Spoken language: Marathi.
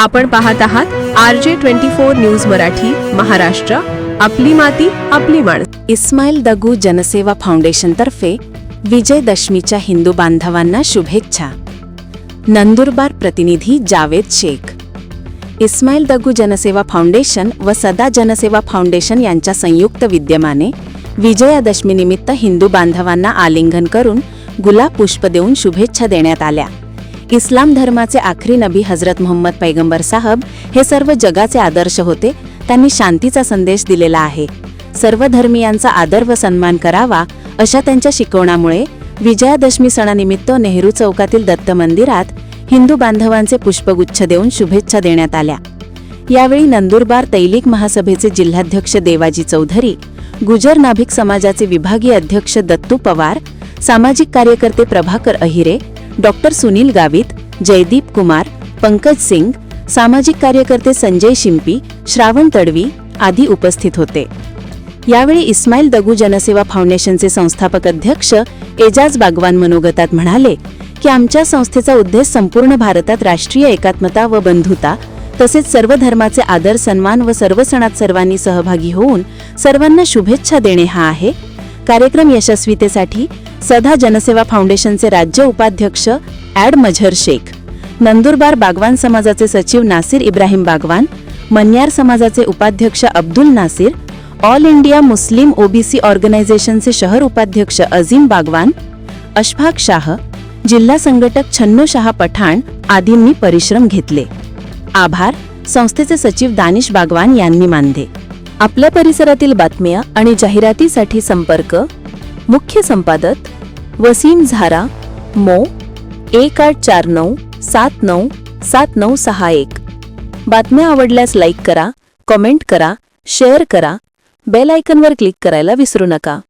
आपण पाहत आहात R J twenty four news Marathi Maharashtra. आपली माती आपली माणस. इस्माईल दगू जनसेवा फाउंडेशनतर्फे विजयदशमीच्या हिंदू बांधवांना शुभेच्छा. नंदुरबार प्रतिनिधी जावेद शेख. इस्माईल दगू जनसेवा फाउंडेशन व सदा जनसेवा फाउंडेशन यांच्या संयुक्त विद्यमाने विजयादशमीनिमित्त हिंदू बांधवांना आलिंगन करून गुलाब पुष्प देऊन शुभेच्छा देण्यात आल्या. इस्लाम धर्माचे आखरी नबी हजरत मोहम्मद पैगंबर साहब हे सर्व जगाचे आदर्श होते त्यांनी शांतीचा संदेश दिलेला आहे. सर्व धर्मियांचा आदर व सन्मान करावा अशा त्यांच्या शिकवणामुळे विजयादशमी सणानिमित्त नेहरू चौकातील दत्त मंदिरात हिंदू बांधवांचे पुष्पगुच्छ देऊन शुभेच्छा देण्यात आल्या. यावेळी नंदुरबार तैलिक महासभेचे जिल्हाध्यक्ष देवाजी चौधरी गुजर नाभिक समाजाचे विभागीय अध्यक्ष दत्तू पवार सामाजिक कार्यकर्ते प्रभाकर अहिरे डॉक्टर सुनील गावित जयदीप कुमार पंकज सिंग सामाजिक कार्यकर्ते संजय शिंपी श्रावण तडवी आदी उपस्थित होते. यावेळी इस्माईल दगू जनसेवा फाउंडेशनचे संस्थापक अध्यक्ष एजाज बागवान मनोगतात म्हणाले की आमच्या संस्थेचा उद्देश संपूर्ण भारतात राष्ट्रीय एकात्मता व बंधुता तसेच सर्व धर्माचे आदर सन्मान व सर्व सणात सर्वांनी सहभागी होऊन सर्वांना शुभेच्छा देणे हा आहे. कार्यक्रम यशस्वीतेसाठी सदा जनसेवा फाउंडेशनचे राज्य उपाध्यक्ष ॲड मझहर शेख नंदुरबार बागवान समाजाचे सचिव नासिर इब्राहिम बागवान मन्यार समाजाचे उपाध्यक्ष Abdul Nasir all India Muslim OBC ऑर्गनायझेशनचे शहर उपाध्यक्ष अझीम बागवान अशफाक शाह जिल्हा संघटक छन्नू शाह पठाण आदींनी परिश्रम घेतले. आभार संस्थेचे सचिव दानिश बागवान यांनी मानले. आपल्या परिसरातील बातम्या आणि जाहिरातीसाठी संपर्क मुख्य संपादक वसीम झारा मो. एक आठ चार नऊ सात नऊ सात नऊ सहा एक. बातम्या आवडल्यास लाईक करा कमेंट करा शेअर करा बेल आयकनवर क्लिक करायला विसरू नका.